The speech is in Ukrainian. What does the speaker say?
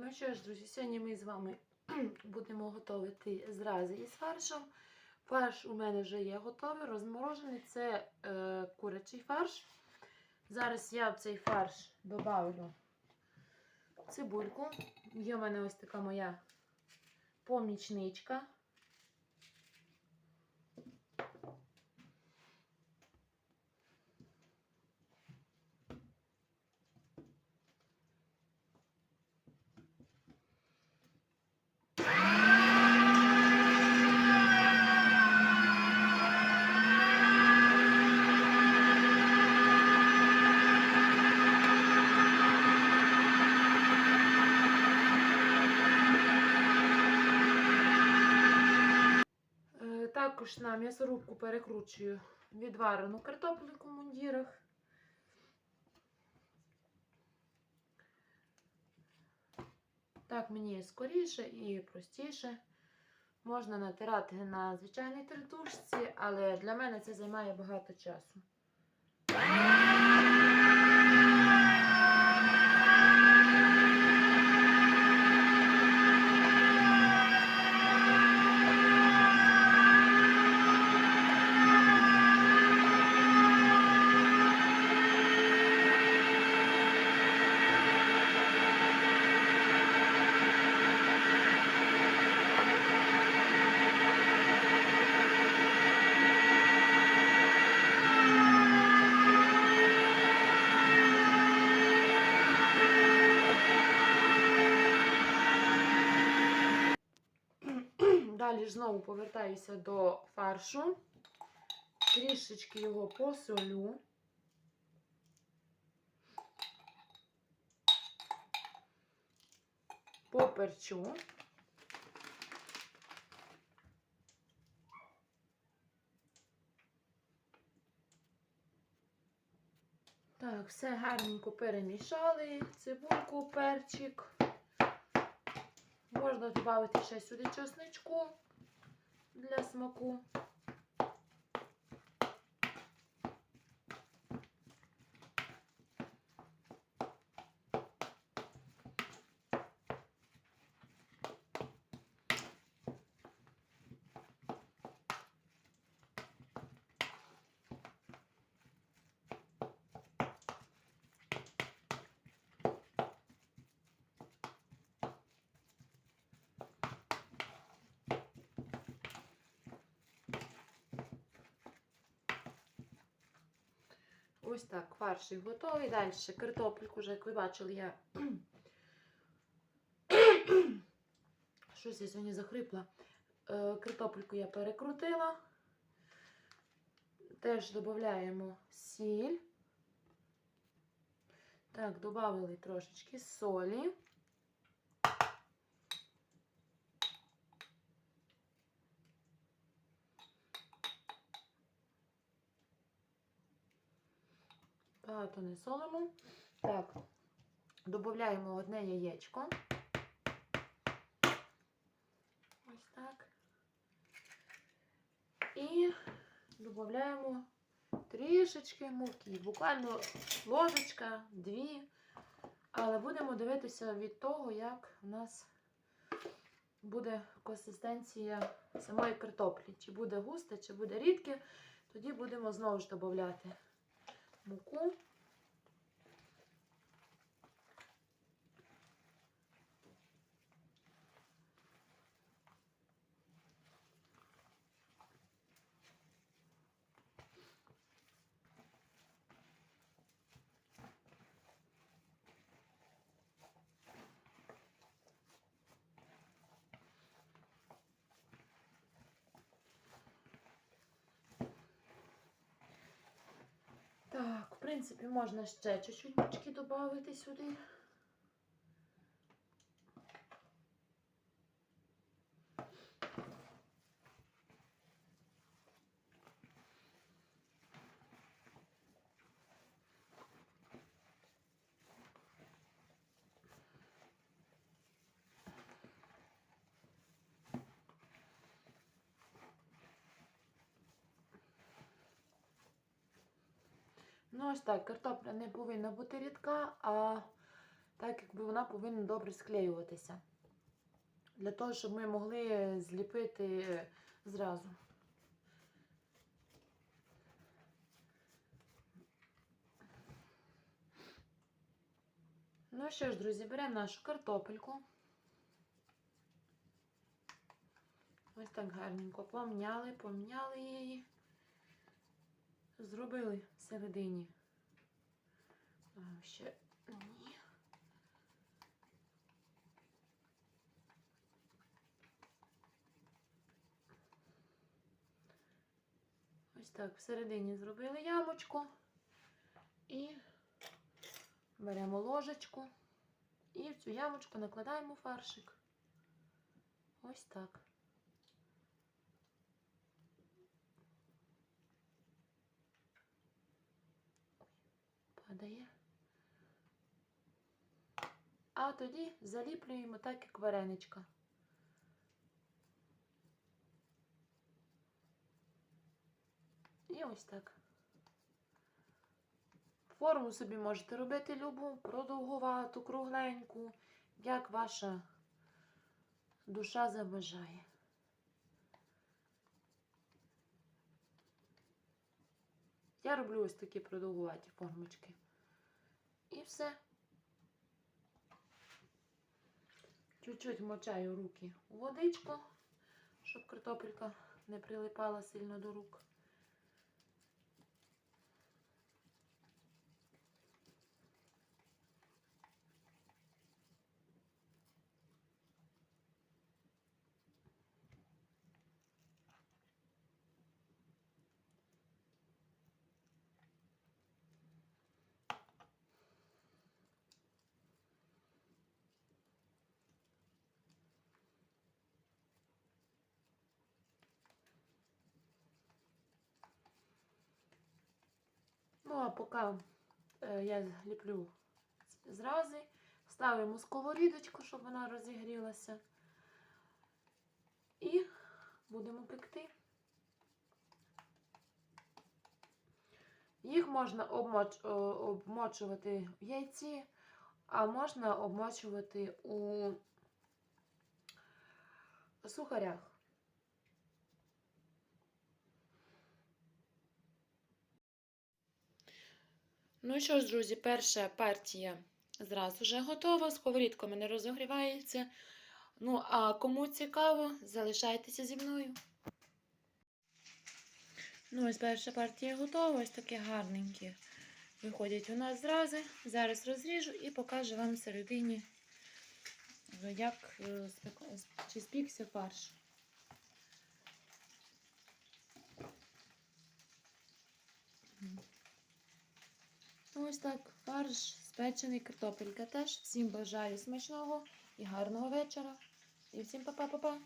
Ну що ж, друзі, сьогодні ми з вами будемо готувати зрази із фаршем. Фарш у мене вже є готовий, розморожений. Це е, курячий фарш. Зараз я в цей фарш додавлю цибульку. Є в мене ось така моя помічничка. Е, Також на м'ясорубку перекручую відварену картоплю в мундірах. Так мені скоріше і простіше. Можна натирати на звичайній тертушці, але для мене це займає багато часу. Далі ж знову повертаюся до фаршу. Трішечки його посолю. Поперчу. Так, все гарненько перемішали. Цибульку, перчик. Можна додати ще сюди чесничку для смаку. Ось так, фаршик готовий. Далі картопельку, вже, як ви бачили, я щось я сьогодні захрипла. Е, Картопельку я перекрутила. Теж додаємо сіль. Так, додали трошечки солі. Багато не солимо. Так, додаємо одне яєчко. Ось так. І додаємо трішечки муки. Буквально ложечка, дві. Але будемо дивитися від того, як у нас буде консистенція самої картоплі. Чи буде густе, чи буде рідке. Тоді будемо знову ж додати муку. Так, в принципі, можна ще чуть-чуть мучки додати сюди. Ну, ось так, картопля не повинна бути рідка, а так якби вона повинна добре склеюватися. Для того, щоб ми могли зліпити зразу. Ну що ж, друзі, беремо нашу картопельку. Ось так гарненько помняли, помняли її. Зробили всередині. А, ще ні. Ось так всередині зробили ямочку і беремо ложечку і в цю ямочку накладаємо фаршик. Ось так. Падає. А тоді заліплюємо так, як вареничка. І ось так. Форму собі можете робити любу, продовгувату, кругленьку, як ваша душа забажає. Я роблю ось такі продовгуваті формочки. І все. Чуть-чуть мочаю руки у водичку, щоб картопелька не прилипала сильно до рук. Ну, а поки е, я ліплю зрази, ставимо сковорідочку, щоб вона розігрілася. І будемо пекти. Їх можна обмоч, обмочувати в яйці, а можна обмочувати у сухарях. Ну що ж, друзі, перша партія зразу вже готова. Сковорідка мене розогрівається. Ну, а кому цікаво, залишайтеся зі мною. Ну, ось перша партія готова, ось такі гарненькі. Виходять у нас зрази. Зараз розріжу і покажу вам всередині, як е, чи спікся фарш. Ось так, фарш, спечений, картопелька теж. Всім бажаю смачного і гарного вечора. І всім па-па-па-па.